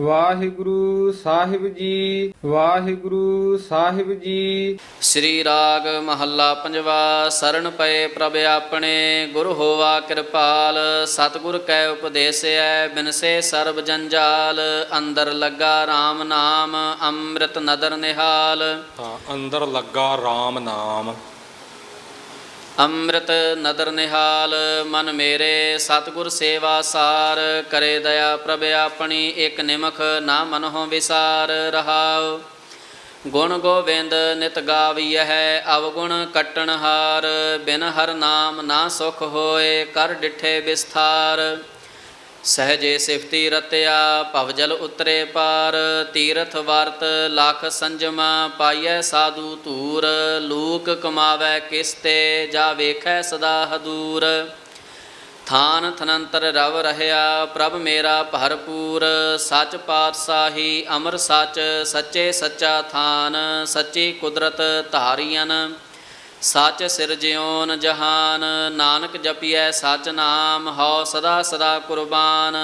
ਵਾਹਿਗੁਰੂ ਸਾਹਿਬ ਜੀ ਵਾਹਿਗੁਰੂ ਸਾਹਿਬ ਜੀ। ਸ੍ਰੀ ਰਾਗ ਮਹੱਲਾ ਪੰਜਵਾ ਸਰਣ ਪਏ ਪ੍ਰਭ ਆਪਣੇ ਗੁਰ ਹੋਵਾ ਕਿਰਪਾਲ ਸਤਿਗੁਰ ਕੈ ਉਪਦੇਸੈ ਬਿਨਸੇ ਸਰਬ ਜੰਜਾਲ ਅੰਦਰ ਲੱਗਾ RAM ਨਾਮ ਅੰਮ੍ਰਿਤ ਨਦਰ ਨਿਹਾਲ। ਅੰਦਰ ਲੱਗਾ RAM ਨਾਮ। ਅੰਮ੍ਰਿਤ ਨਦਰ ਨਿਹਾਲ, ਮਨ ਮੇਰੇ, ਸਤਿਗੁਰ ਸੇਵਾ ਸਾਰ, ਕਰੇ ਦਇਆ ਪ੍ਰਭ ਆਪਣੀ ਇਕ ਨਿਮਖ ਨਾ ਮਨਹੁ ਵਿਸਾਰ, ਰਹਾਉ। ਗੁਣ ਗੋਬਿੰਦ ਨਿਤ ਗਾਵੀਐ, ਅਵਗੁਣ ਕੱਟਣ ਹਾਰ, ਬਿਨ ਹਰ ਨਾਮ ਨਾ ਸੁਖ ਹੋਏ, ਕਰ ਡਿਠੇ ਵਿਸਥਾਰ। ਸਹਜੇ ਸਿਫਤੀ ਰਤਿਆ ਭਵਜਲ ਉਤਰੇ ਪਾਰ, ਤੀਰਥ ਵਰਤ ਲਖ ਸੰਜਮ, ਪਾਈਐ ਸਾਧੂ ਧੂਰ, ਲੂਕ ਕਮਾਵੈ ਕਿਸਤੇ, ਜਾ ਵੇਖੈ ਸਦਾ ਹਦੂਰ। ਥਾਨ ਥਨੰਤਰ ਰਵ ਰਹਿਆ, ਪ੍ਰਭ ਮੇਰਾ ਭਰਪੂਰ, ਸਚ ਪਾਤਸ਼ਾਹੀ ਅਮਰ ਸਚ, ਸੱਚੇ ਸੱਚਾ ਥਾਨ, ਸੱਚੀ ਕੁਦਰਤ ਧਾਰੀਆਂ ਸਚ ਸਿਰਜਿਓਨ ਜਹਾਨ ਨਾਨਕ ਜਪੀਐ ਸਚ ਨਾਮ ਹਉ ਸਦਾ ਸਦਾ ਕੁਰਬਾਨ।